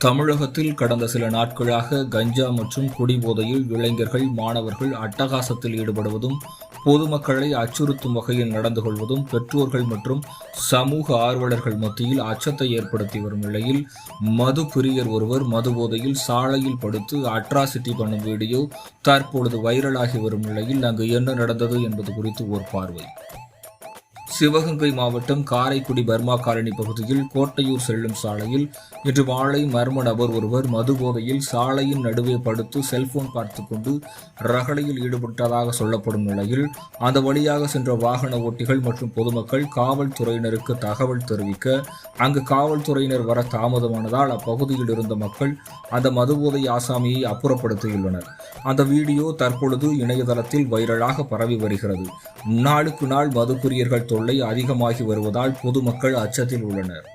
தமிழகத்தில் கடந்த சில நாட்களாக கஞ்சா மற்றும் குடிபோதையில் இளைஞர்கள் மாணவர்கள் அட்டகாசத்தில் ஈடுபடுவதும் பொதுமக்களை அச்சுறுத்தும் வகையில் நடந்து கொள்வதும் பெற்றோர்கள் மற்றும் சமூக ஆர்வலர்கள் மத்தியில் அச்சத்தை ஏற்படுத்தி வரும் நிலையில் மது பிரியர் ஒருவர் மது போதையில் சாலையில் படுத்து அட்ராசிட்டி பண்ணும் வீடியோ தற்பொழுது வைரலாகி வரும் நிலையில் அங்கு என்ன நடந்தது என்பது குறித்து ஒரு பார்வை. சிவகங்கை மாவட்டம் காரைக்குடி பர்மா காலனி பகுதியில் கோட்டையூர் செல்லும் சாலையில் இன்று மாலை மர்ம நபர் ஒருவர் மது போதையில் சாலையின் நடுவே படுத்து செல்போன் பார்த்து கொண்டு ரகளையில் ஈடுபட்டதாக சொல்லப்படும் நிலையில் அந்த வழியாக சென்ற வாகன ஓட்டிகள் மற்றும் பொதுமக்கள் காவல்துறையினருக்கு தகவல் தெரிவிக்க அங்கு காவல்துறையினர் வர தாமதமானதால் அப்பகுதியில் இருந்த மக்கள் அந்த மதுபோதை ஆசாமியை அப்புறப்படுத்தியுள்ளனர். அந்த வீடியோ தற்பொழுது இணையதளத்தில் வைரலாக பரவி வருகிறது. நாளுக்கு நாள் மதுக்குரியர்கள் தொல்லை அதிகமாகி வருவதால் பொதுமக்கள் அச்சத்தில் உள்ளனர்.